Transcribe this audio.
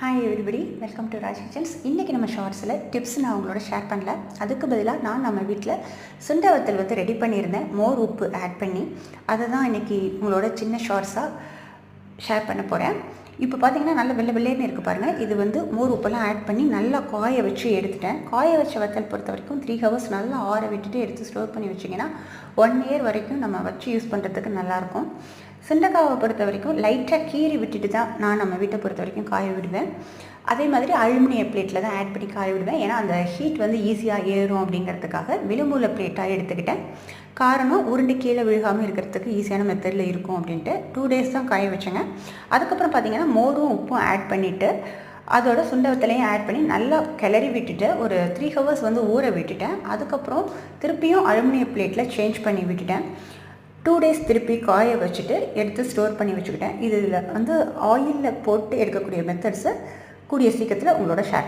Hi everybody welcome to Raj kitchens இன்றைக்கி நம்ம ஷார்ட்ஸில் டிப்ஸ் நான் உங்களோட ஷேர் பண்ணல. அதுக்கு பதிலாக நான் நம்ம வீட்டில் சுண்டவத்தல் வந்து ரெடி பண்ணியிருந்தேன். மோர் உப்பு ஆட் பண்ணி. அதை தான் இன்றைக்கி உங்களோட சின்ன ஷார்ட்ஸாக ஷேர் பண்ண போகிறேன் இப்போ பார்த்தீங்கன்னா நல்ல வெள்ளை வெள்ளைன்னு இருக்குது பாருங்கள் இது வந்து மோர் உப்பெல்லாம் ஆட் பண்ணி நல்லா காய வச்சு எடுத்துட்டேன். காய வச்ச வத்தல் பொறுத்த வரைக்கும் த்ரீ ஹவர்ஸ் நல்லா ஆற விட்டுட்டு எடுத்து ஸ்டோர் பண்ணி வச்சிங்கன்னா ஒன் இயர் வரைக்கும் நம்ம வச்சு யூஸ் பண்ணுறதுக்கு நல்லாயிருக்கும் சுண்டைக்காவை பொறுத்த வரைக்கும் லைட்டாக கீறி விட்டுட்டு தான் நான் நம்ம வீட்டை பொறுத்த வரைக்கும் காய விடுவேன். அதே மாதிரி அலுமினிய பிளேட்டில் தான் ஆட் பண்ணி காய விடுவேன். ஏன்னா அந்த ஹீட் வந்து ஈஸியாக ஏறும் அப்படிங்கிறதுக்காக விளிம்புல பிளேட்டாக எடுத்துக்கிட்டேன். காரணம் உருண்டு கீழே விழுகாமல் இருக்கிறதுக்கு ஈஸியான மெத்தடில் இருக்கும் அப்படின்ட்டு டூ டேஸ் தான் காய வச்சேங்க. அதுக்கப்புறம் பார்த்தீங்கன்னா மோரும் உப்பும் ஆட் பண்ணிவிட்டு அதோட சுண்டவத்திலையும் ஆட் பண்ணி நல்லா கிளறி விட்டுட்டு ஒரு த்ரீ ஹவர்ஸ் வந்து ஊற விட்டுட்டேன். அதுக்கப்புறம் திருப்பியும் அலுமினிய பிளேட்டில் சேஞ்ச் பண்ணி விட்டுட்டேன். டூ டேஸ் திருப்பி காய வச்சுட்டு எடுத்து ஸ்டோர் பண்ணி வச்சுக்கிட்டேன். இதில் வந்து ஆயிலில் போட்டு எடுக்கக்கூடிய மெத்தட்ஸை கூடிய சீக்கிரத்தில் உங்களோட ஷேர்